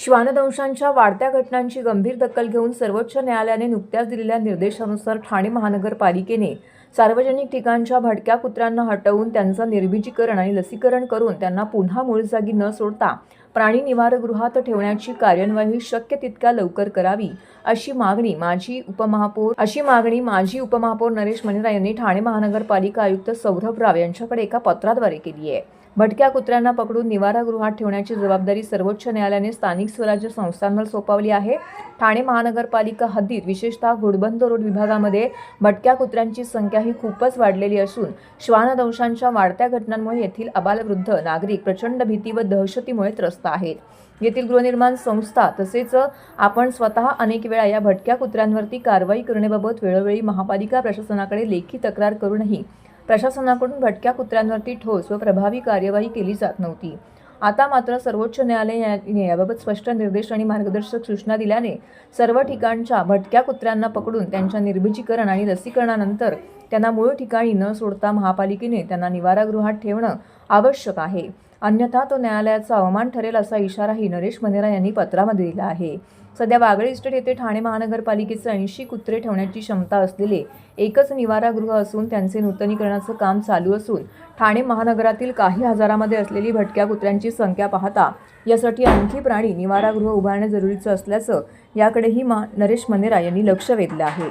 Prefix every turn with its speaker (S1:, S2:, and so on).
S1: श्वानदंशांच्या वाढत्या घटनांची गंभीर दखल घेऊन सर्वोच्च न्यायालयाने नुकत्याच दिलेल्या निर्देशानुसार ठाणे महानगरपालिकेने सार्वजनिक ठिकाणच्या भटक्या कुत्र्यांना हटवून त्यांचं निर्बीजीकरण आणि लसीकरण करून त्यांना पुन्हा मूळ जागी न सोडता प्राणी निवारगृहात ठेवण्याची कार्यवाही शक्य तितक्या लवकर करावी अशी मागणी माजी उपमहापौर अशी मागणी माजी उपमहापौर नरेश मनेरा यांनी ठाणे महानगरपालिका आयुक्त सौरभ राव यांच्याकडे एका पत्राद्वारे केली आहे. भटक्या कुत्र्यांना पकडून निवारागृहात ठेवण्याची जबाबदारी सर्वोच्च न्यायालयाने स्थानिक स्वराज्य संस्थांवर सोपवली आहे. ठाणे महानगरपालिका हद्दीत विशेषतः घोडबंद रोड विभागामध्ये भटक्या कुत्र्यांची संख्या ही खूपच वाढलेली असून श्वानदंशांच्या वाढत्या घटनांमुळे येथील अबालवृद्ध नागरिक प्रचंड भीती व दहशतीमुळे त्रस्त आहेत. येथील गृहनिर्माण संस्था तसेच आपण स्वतः अनेक वेळा या भटक्या कुत्र्यांवरती कारवाई करण्याबाबत वेळोवेळी महापालिका प्रशासनाकडे लेखी तक्रार करूनही प्रशासनाकडून भटक्या कुत्र्यांवरती ठोस व प्रभावी कार्यवाही केली जात नव्हती. आता मात्र सर्वोच्च न्यायालयाने याबाबत स्पष्ट निर्देश आणि मार्गदर्शक सूचना दिल्याने सर्व ठिकाणच्या भटक्या कुत्र्यांना पकडून त्यांच्या निर्बीजीकरण आणि लसीकरणानंतर त्यांना मूळ ठिकाणी न सोडता महापालिकेने त्यांना निवारागृहात ठेवणं आवश्यक आहे. अन्यथा तो न्यायालयाचा अवमान ठरेल असा इशाराही नरेश मनेरा यांनी पत्रामध्ये दिला आहे. सध्या वागळे इस्टेट येथे ठाणे महानगरपालिकेचे ऐंशी कुत्रे ठेवण्याची क्षमता असलेले एकच निवारागृह असून त्यांचे नूतनीकरणाचं काम चालू असून ठाणे महानगरातील काही हजारामध्ये असलेली भटक्या कुत्र्यांची संख्या पाहता यासाठी आणखी प्राणी निवारागृह उभारणे जरुरीचं असल्याचं याकडेही मा नरेश मनेरा यांनी लक्ष वेधलं आहे.